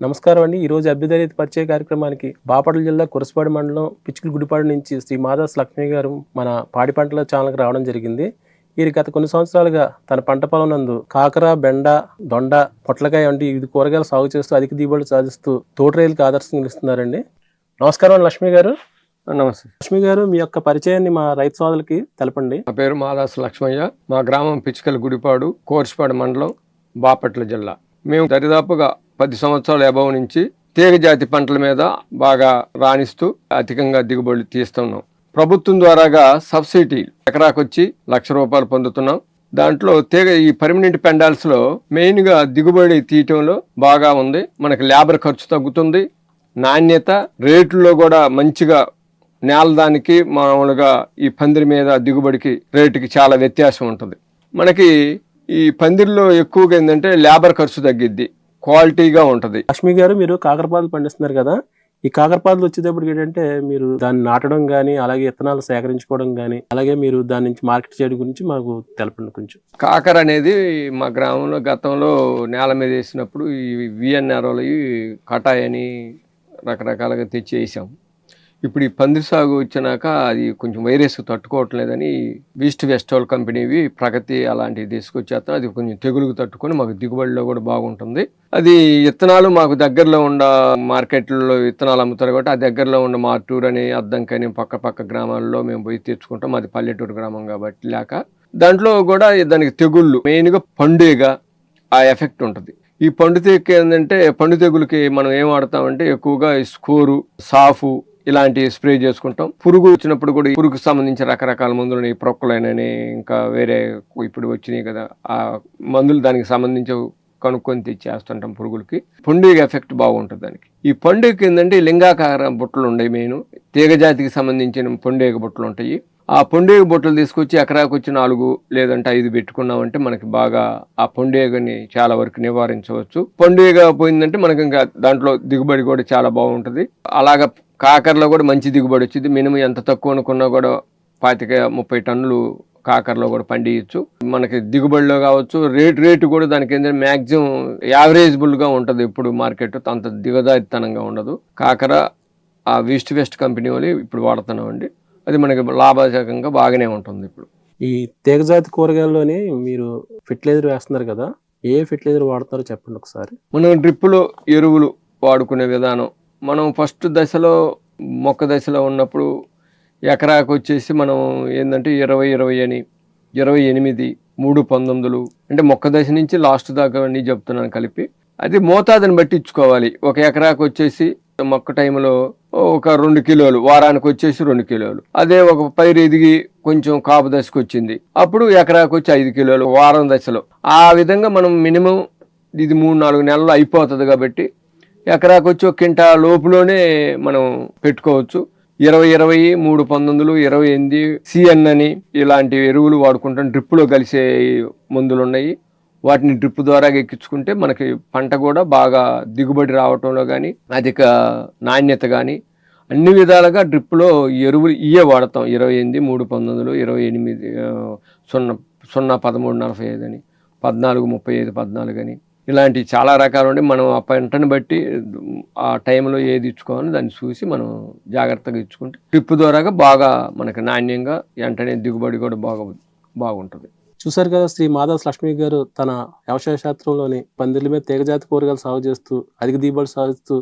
నమస్కారం అండి. ఈరోజు అభ్యుదయ పరిచయ కార్యక్రమానికి బాపట్ల జిల్లా కురసపాడు మండలం పిచ్చుకుల గుడిపాడు నుంచి శ్రీ మాదాస్ లక్ష్మి గారు మన పాడి పంటల ఛానల్కి రావడం జరిగింది. వీరు గత కొన్ని సంవత్సరాలుగా తన పంట పొలం నందు కాకర బెండ దొండ పొట్లకాయ వంటి ఇది కూరగాయలు సాగు చేస్తూ అధిక దిగుబడి సాధిస్తూ తోటరైలుకి ఆదర్శం నిలుస్తున్నారండి. నమస్కారం లక్ష్మి గారు. నమస్తే. లక్ష్మి గారు మీ యొక్క పరిచయాన్ని మా రైతు సోదరులకి తెలపండి. నా పేరు మాదాసు లక్ష్మయ్య. మా గ్రామం పిచ్చికల గుడిపాడు కోర్సుపాడు మండలం బాపట్ల జిల్లా. మేము దరిదాపుగా పది సంవత్సరాల అభావం నుంచి తీగ జాతి పంటల మీద బాగా రాణిస్తూ అధికంగా దిగుబడి తీస్తున్నాం. ప్రభుత్వం ద్వారాగా సబ్సిడీ ఎకరాకొచ్చి లక్ష రూపాయలు పొందుతున్నాం. దాంట్లో తీగ ఈ పర్మనెంట్ పెండాల్స్లో మెయిన్గా దిగుబడి తీయటంలో బాగా ఉంది. మనకి లేబర్ ఖర్చు తగ్గుతుంది. నాణ్యత రేట్లలో కూడా మంచిగా నేల దానికి మామూలుగా ఈ పందిరి మీద దిగుబడికి రేటుకి చాలా వ్యత్యాసం ఉంటుంది. మనకి ఈ పందిరిలో ఎక్కువగా ఏంటంటే లేబర్ ఖర్చు తగ్గిద్ది. క్వాలిటీగా ఉంటుంది. లక్ష్మి గారు మీరు కాకరపాదులు పండిస్తున్నారు కదా ఈ కాకరపాదులు వచ్చేటప్పటికి ఏంటంటే మీరు దాన్ని నాటడం కానీ అలాగే విత్తనాలు సేకరించుకోవడం కానీ అలాగే మీరు దాని నుంచి మార్కెట్ చేయడం గురించి మాకు తెలపండి కొంచెం. కాకర అనేది మా గ్రామంలో గతంలో నేల మీద వేసినప్పుడు ఈ విఎన్ఆర్ఓలు కటాయ్ అని రకరకాలుగా తెచ్చి వేసాం. ఇప్పుడు ఈ పందిరి సాగు వచ్చినాక అది కొంచెం వైరస్ తట్టుకోవట్లేదని ఈస్ట్ వెస్టోల్ కంపెనీవి ప్రగతి అలాంటివి తీసుకొచ్చేస్తాం అది కొంచెం తెగులుకు తట్టుకొని మాకు దిగుబడిలో కూడా బాగుంటుంది. అది విత్తనాలు మాకు దగ్గరలో ఉన్న మార్కెట్లో విత్తనాలు అమ్ముతారు కాబట్టి ఆ దగ్గరలో ఉన్న మార్టూర్ అని అద్దంకని పక్క పక్క గ్రామాల్లో మేము పోయి తెచ్చుకుంటాం. అది పల్లెటూరు గ్రామం కాబట్టి లేక దాంట్లో కూడా దానికి తెగుళ్ళు. మెయిన్గా పండుగ ఆ ఎఫెక్ట్ ఉంటుంది. ఈ పండు తెగులు ఏంటంటే పండు తెగులకి మనం ఏం వాడతామంటే ఎక్కువగా స్కోరు సాఫు ఇలాంటి స్ప్రే చేసుకుంటాం. పురుగు వచ్చినప్పుడు కూడా ఈ పురుగుకు సంబంధించిన రకరకాల మందులని ప్రొక్కలైనని ఇంకా వేరే ఇప్పుడు వచ్చినాయి కదా. ఆ మందులు దానికి సంబంధించి కనుక్కొని తెచ్చేస్తుంటాం పురుగులకి. పండుగ ఎఫెక్ట్ బాగుంటుంది దానికి. ఈ పండుగకి ఏంటంటే లింగాకార బుట్టలు ఉన్నాయి మెయిన్. తీగ జాతికి సంబంధించిన పండుగ బుట్టలు ఉంటాయి. ఆ పొండేగ బొట్టలు తీసుకొచ్చి ఎకరాకు వచ్చి నాలుగు లేదంటే ఐదు పెట్టుకున్నామంటే మనకి బాగా ఆ పొండేగని చాలా వరకు నివారించవచ్చు. పొండేగ పోయిందంటే మనకి ఇంకా దాంట్లో దిగుబడి కూడా చాలా బాగుంటుంది. అలాగా కాకరలో కూడా మంచి దిగుబడి వచ్చింది. మినిమం ఎంత తక్కువ అనుకున్నా కూడా పాతిక ముప్పై టన్నులు కాకరలో కూడా పండియచ్చు. మనకి దిగుబడిలో కావచ్చు రేట్ రేటు కూడా దానికి ఏంటంటే మ్యాక్సిమం యావరేజబుల్గా ఉంటుంది. ఇప్పుడు మార్కెట్ అంత దిగదారితనంగా ఉండదు. కాకర ఆ వెస్ట్ వెస్ట్ కంపెనీ వాళ్ళు ఇప్పుడు వాడుతున్నామండి అది మనకి లాభదాయకంగా బాగానే ఉంటుంది ఇప్పుడు. ఈ తీగజాతి కూరగాయల్లోని మీరు ఫెర్టిలైజర్ వేస్తున్నారు కదా ఏ ఫెర్టిలైజర్ వాడతారో చెప్పండి ఒకసారి. మనం డ్రిప్పులో ఎరువులు వాడుకునే విధానం మనం ఫస్ట్ దశలో మొక్క దశలో ఉన్నప్పుడు ఎకరాకు వచ్చేసి మనం ఏంటంటే ఇరవై ఇరవై అని ఇరవై ఎనిమిది మూడు పంతొమ్మిదిలు అంటే మొక్క దశ నుంచి లాస్ట్ దాకా అన్నీ చెప్తున్నాను కలిపి. అది మోతాదుని బట్టి ఇచ్చుకోవాలి. ఒక ఎకరాకు వచ్చేసి మొక్క టైంలో ఒక రెండు కిలోలు వారానికి వచ్చేసి రెండు కిలోలు. అదే ఒక పైరు ఎదిగి కొంచెం కాపు దశకు వచ్చింది అప్పుడు ఎకరాకు వచ్చి ఐదు కిలోలు వారం దశలో. ఆ విధంగా మనం మినిమం ఇది మూడు నాలుగు నెలలు అయిపోతుంది కాబట్టి ఎకరాకు వచ్చి ఒక కింటా లోపులోనే మనం పెట్టుకోవచ్చు. ఇరవై ఇరవై మూడు పంతొమ్మిదిలు ఇరవై ఎనిమిది సిఎన్ అని ఇలాంటి ఎరువులు వాడుకుంటాం. డ్రిప్లో కలిసే మందులు ఉన్నాయి వాటిని డ్రిప్ ద్వారా ఎక్కించుకుంటే మనకి పంట కూడా బాగా దిగుబడి రావటంలో కానీ అధిక నాణ్యత కానీ అన్ని విధాలుగా డ్రిప్లో ఎరువులు ఇయే వాడతాం. ఇరవై ఎనిమిది మూడు పంతొమ్మిదిలు ఇరవై ఎనిమిది సున్నా సున్నా పదమూడు నలభై ఐదు అని పద్నాలుగు ముప్పై ఐదు పద్నాలుగు అని. ఇలాంటి చాలా రకాలు ఉండి మనం ఆ పంటను బట్టి ఆ టైంలో ఏది ఇచ్చుకోవాలో దాన్ని చూసి మనం జాగ్రత్తగా ఇచ్చుకుంటే డ్రిప్ ద్వారాగా బాగా మనకి నాణ్యంగా వెంటనే దిగుబడి కూడా బాగా బాగుంటుంది. చూసారు కదా శ్రీ మాధవ్ లక్ష్మి గారు తన వ్యవసాయ శాస్త్రంలోని పందిర్ల మీద తీగజాతి కూరగాయలు సాగు చేస్తూ అధిక దిగుబడి సాధిస్తూ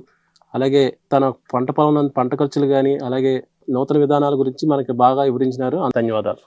అలాగే తన పంట పొలం పంట ఖర్చులు కానీ అలాగే నూతన విధానాల గురించి మనకి బాగా వివరించినారు. ధన్యవాదాలు.